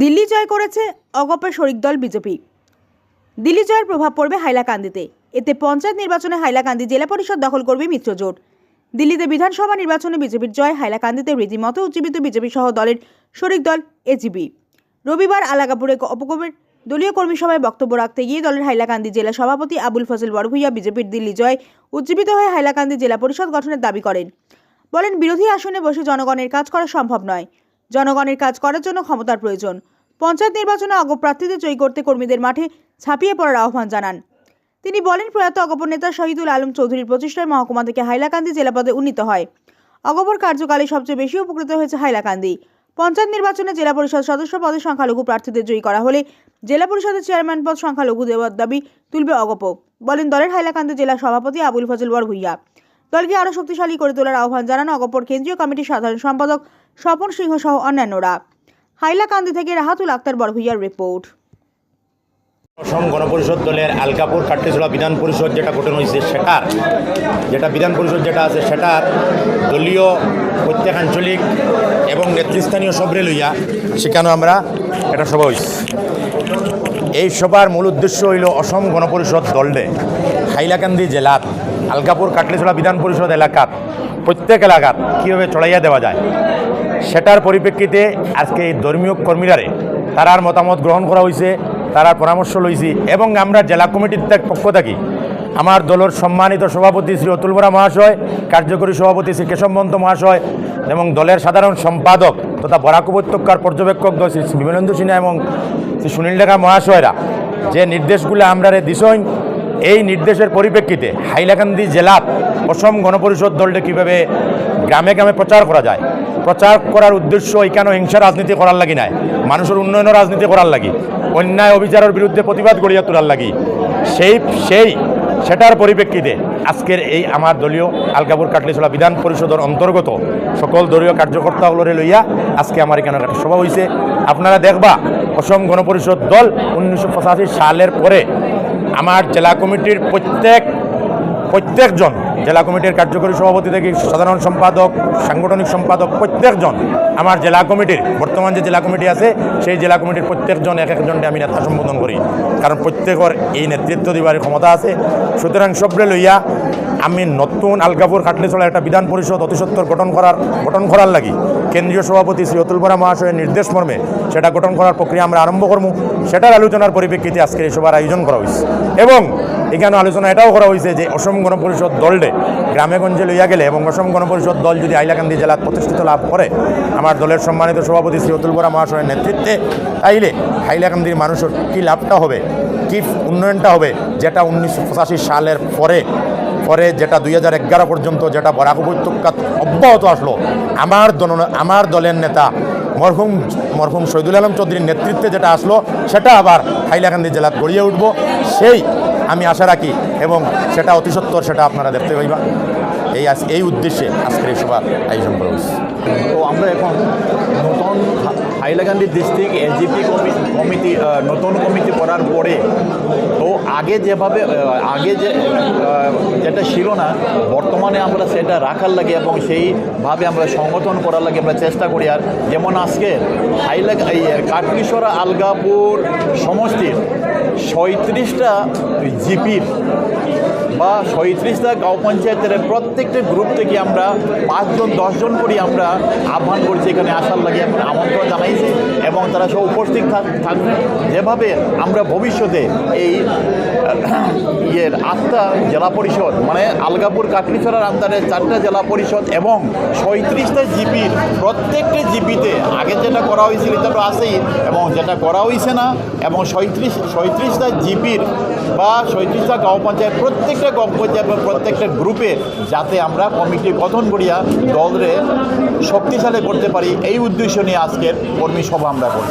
দিল্লি জয় করেছে অগপের শরিক দল বিজেপি। দিল্লি জয়ের প্রভাব পড়বে হাইলাকান্দিতে। এতে পঞ্চায়েত নির্বাচনে হাইলাকান্দি জেলা পরিষদ দখল করবে মিত্রজোট দিল্লিতে বিধানসভা নির্বাচনে বিজেপির জয় হাইলাকান্দিতে রীতিমতো উজ্জীবিত বিজেপি সহ দলের শরিক দল এজিবি রবিবার আলাগাপুরে অপকবের দলীয় কর্মী সভায় বক্তব্য রাখতে গিয়ে দলের হাইলাকান্দি জেলা সভাপতি আবুল ফজল বড়ভুইয়া বিজেপির দিল্লি জয় উজ্জীবিত হয়ে হাইলাকান্দি জেলা পরিষদ গঠনের দাবি করেন। বলেন, বিরোধী আসনে বসে জনগণের কাজ করা সম্ভব নয়। জনগণের কাজ করার জন্য ক্ষমতার প্রয়োজন। পঞ্চায়েত নির্বাচনে অগপ্রার্থীদের জয়ী করতে কর্মীদের মাঠে ছাপিয়ে পড়ার আহ্বান জানান। তিনি বলেন, প্রয়াত অগপর নেতা শহীদুল আলম চৌধুরীর প্রচেষ্টায় মহকুমা থেকে হাইলাকান্দি জেলা পদে উন্নীত হয়। অগপর কার্যকালে সবচেয়ে বেশি উপকৃত হয়েছে হাইলাকান্দি। পঞ্চায়েত নির্বাচনে জেলা পরিষদ সদস্য পদে সংখ্যালঘু প্রার্থীদের জয়ী করা হলে জেলা পরিষদের চেয়ারম্যান পদ সংখ্যালঘু দেওয়ার দাবি তুলবে অগপ। বলেন, দলের হাইলাকান্দি জেলা সভাপতি আবুল ফজল বর ভুইয়া দলকে আরও শক্তিশালী করে তোলার আহ্বান জানান অগপর কেন্দ্রীয় কমিটির সাধারণ সম্পাদক স্বপন সিংহ সহ অন্যান্যরা। হাইলাকান্দি থেকে রাহাতুল আক্তার, বরভুইয়ার রিপোর্ট। অসম গণপরিষদ দলের আলকাপুর কাটলিছড়া বিধান পরিষদ যেটা গঠন হয়েছে, সেটার। যেটা বিধান পরিষদ যেটা আছে, সেটার দলীয় প্রত্যেক আঞ্চলিক এবং নেতৃস্থানীয় সবরে লইয়া সেখানেও আমরা এটা সভা হয়েছে। এই সভার মূল উদ্দেশ্য হইল অসম গণপরিষদ দলডে হাইলাকান্দি জেলাত আলকাপুর কাটলিছড়া বিধান পরিষদ এলাকাত, প্রত্যেক এলাকাত কীভাবে চড়াইয়া দেওয়া যায়, সেটার পরিপ্রেক্ষিতে আজকে এই ধর্মীয় কর্মীরারে তারার মতামত গ্রহণ করা হয়েছে তারার পরামর্শ লইছি এবং আমরা জেলা কমিটির পক্ষ থাকি। আমার দলের সম্মানিত সভাপতি শ্রী অতুল বরা মহাশয়, কার্যকরী সভাপতি শ্রী কেশব মন্ত মহাশয় এবং দলের সাধারণ সম্পাদক তথা বরাক উপত্যকার পর্যবেক্ষক দল শ্রী বিমলেন্দু সিনহা এবং শ্রী সুনীল ডেকা মহাশয়রা। যে নির্দেশগুলো আমরা দিছইন এই নির্দেশের পরিপ্রেক্ষিতে হাইলাকান্দি জেলার অসম গণপরিষদ দলটা কীভাবে গ্রামে গ্রামে প্রচার করা যায়, প্রচার করার উদ্দেশ্য এখানে হিংসা রাজনীতি করার লাগি নাই, মানুষের উন্নয়নের রাজনীতি করার লাগি, অন্যায় অবিচারের বিরুদ্ধে প্রতিবাদ গড়িয়া তোলার লাগি, সেই সেই, সেটার পরিপ্রেক্ষিতে আজকের এই আমার দলীয় আলকাপুর কাটলিছড়া বিধান পরিষদের অন্তর্গত সকল দলীয় কার্যকর্তাগুলোরে লইয়া আজকে আমার এখানে একটা সভা হয়েছে আপনারা দেখবা, অসম গণপরিষদ দল উনিশশো পঁচাশি সালের পরে আমার জেলা কমিটির প্রত্যেক, প্রত্যেকজন জেলা কমিটির কার্যকরী সভাপতি থেকে সাধারণ সম্পাদক, সাংগঠনিক সম্পাদক, প্রত্যেকজন আমার জেলা কমিটির, বর্তমান যে জেলা কমিটি আছে, সেই জেলা কমিটির প্রত্যেকজন এক একজনকে আমি নেতা সম্বোধন করি। কারণ প্রত্যেকের এই নেতৃত্ব দিবার ক্ষমতা আছে। সুতরাং সবরে লইয়া আমি নতুন আলগাপুর কাটলিছড়া একটা বিধান পরিষদ অতিসত্বর গঠন করার গঠন করার লাগি। কেন্দ্রীয় সভাপতি শ্রী অতুল বরা মহাশয়ের নির্দেশ মর্মে সেটা গঠন করার প্রক্রিয়া আমরা আরম্ভ করব সেটার আলোচনার পরিপ্রেক্ষিতে আজকে এই সভার আয়োজন করা হয়েছে এবং এখানে আলোচনা এটাও করা হয়েছে যে অসম গণপরিষদ দলডে গ্রামে গঞ্জে লইয়া গেলে এবং অসম গণপরিষদ দল যদি আইলাকান্দি জেলার প্রতিষ্ঠিত লাভ করে, আমার দলের সম্মানিত সভাপতি শ্রী অতুল বরা মহাশয়ের নেতৃত্বে, তাইলে হাইলাকান্দির মানুষের কী লাভটা হবে, কী উন্নয়নটা হবে, যেটা উনিশশো পঁচাশি সালের পরে পরে যেটা দুই হাজার এগারো পর্যন্ত যেটা বরাক উপত্যকা অব্যাহত আসলো, আমার দল আমার দলের নেতা মরহুম মরহুম শহীদুল আলম চৌধুরীর নেতৃত্বে যেটা আসলো, সেটা আবার হাইলাকান্দি জেলা গড়িয়ে উঠব। সেই আমি আশা রাখি এবং সেটা অতি সত্বর সেটা আপনারা দেখতে পাইবা। এই আজ এই উদ্দেশ্যে আজকের এই সভার আয়োজন করা হয়েছে। তো আমরা এখন নতুন হাইলাকান্দি ডিস্ট্রিক্ট এসজিপি কমিটি নতুন কমিটি করার পরে তো আগে যেভাবে আগে যে যেটা ছিল না, বর্তমানে আমরা সেটা রাখার লাগে এবং সেইভাবে আমরা সংগঠন করার লাগে আমরা চেষ্টা করি। আর যেমন আজকে হাইলাক কাটলিসরা আলগাপুর সমষ্টির সৈত্রিশটা জিপির বা সৈত্রিশটা গাঁও পঞ্চায়েতের প্রত্যেকটা গ্রুপ থেকে আমরা পাঁচজন, দশজন করে আমরা আহ্বান করছি এখানে আসার লাগে এখন আমন্ত্রণ জানাইছি এবং তারা সব উপস্থিত থাক- থাকবেন যেভাবে আমরা ভবিষ্যতে এই ইয়ের আটটা জেলা পরিষদ মানে আলগাপুর কাটলিছড়ার আন্দারে চারটা জেলা পরিষদ এবং সৈত্রিশটা জিপির প্রত্যেকটা জিপিতে আগে যেটা করা হয়েছিল এটা তো আছেই এবং যেটা করা হয়েছে না এবং সৈত্রিশ সৈত্রিশটা জিপির বা সৈত্রিশটা গাঁও পঞ্চায়েত, প্রত্যেকটা গাঁও পঞ্চায়েত বা প্রত্যেকটা গ্রুপে যাতে আমরা কমিটি গঠন করিয়া দলরে শক্তিশালী করতে পারি, এই উদ্দেশ্য নিয়ে আজকের কর্মী সভা আমরা করি।